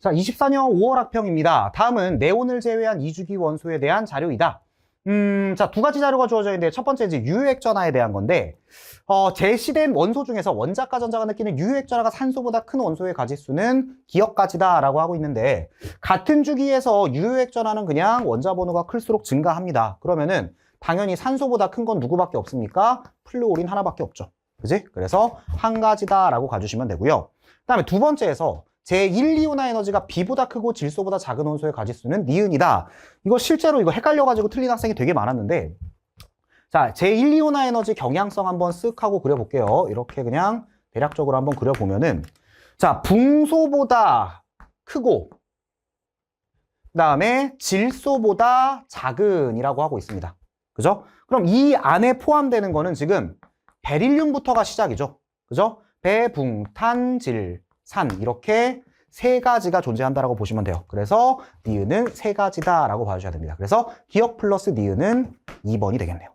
자, 24년 5월 학평입니다. 다음은 네온을 제외한 이주기 원소에 대한 자료이다. 음, 자, 두 가지 자료가 주어져 있는데 첫 번째 이제 유효액 전하에 대한 건데 어, 제시된 원소 중에서 원자과 전자가 느끼는 유효액 전하가 산소보다 큰 원소의 가지수는 기억가지다라고 하고 있는데 같은 주기에서 유효액 전하는 그냥 원자 번호가 클수록 증가합니다. 그러면은 당연히 산소보다 큰 건 누구밖에 없습니까? 플루오린 하나밖에 없죠. 그지? 그래서 한 가지다라고 가주시면 되고요. 그 다음에 두 번째에서 제1, 2호나 에너지가 B보다 크고 질소보다 작은 원소의 가지수는 니은이다. 이거 실제로 이거 헷갈려가지고 틀린 학생이 되게 많았는데 자, 제1, 2호나 에너지 경향성 한번 쓱 하고 그려볼게요. 이렇게 그냥 대략적으로 한번 그려보면은 자, 붕소보다 크고 그 다음에 질소보다 작은이라고 하고 있습니다. 그죠? 그럼 이 안에 포함되는 거는 지금 베릴륨부터가 시작이죠. 그죠? 배, 붕, 탄, 질, 산 이렇게 세 가지가 존재한다라고 보시면 돼요. 그래서 니은은 세 가지다라고 봐주셔야 됩니다. 그래서 기억 플러스 니은은 2번이 되겠네요.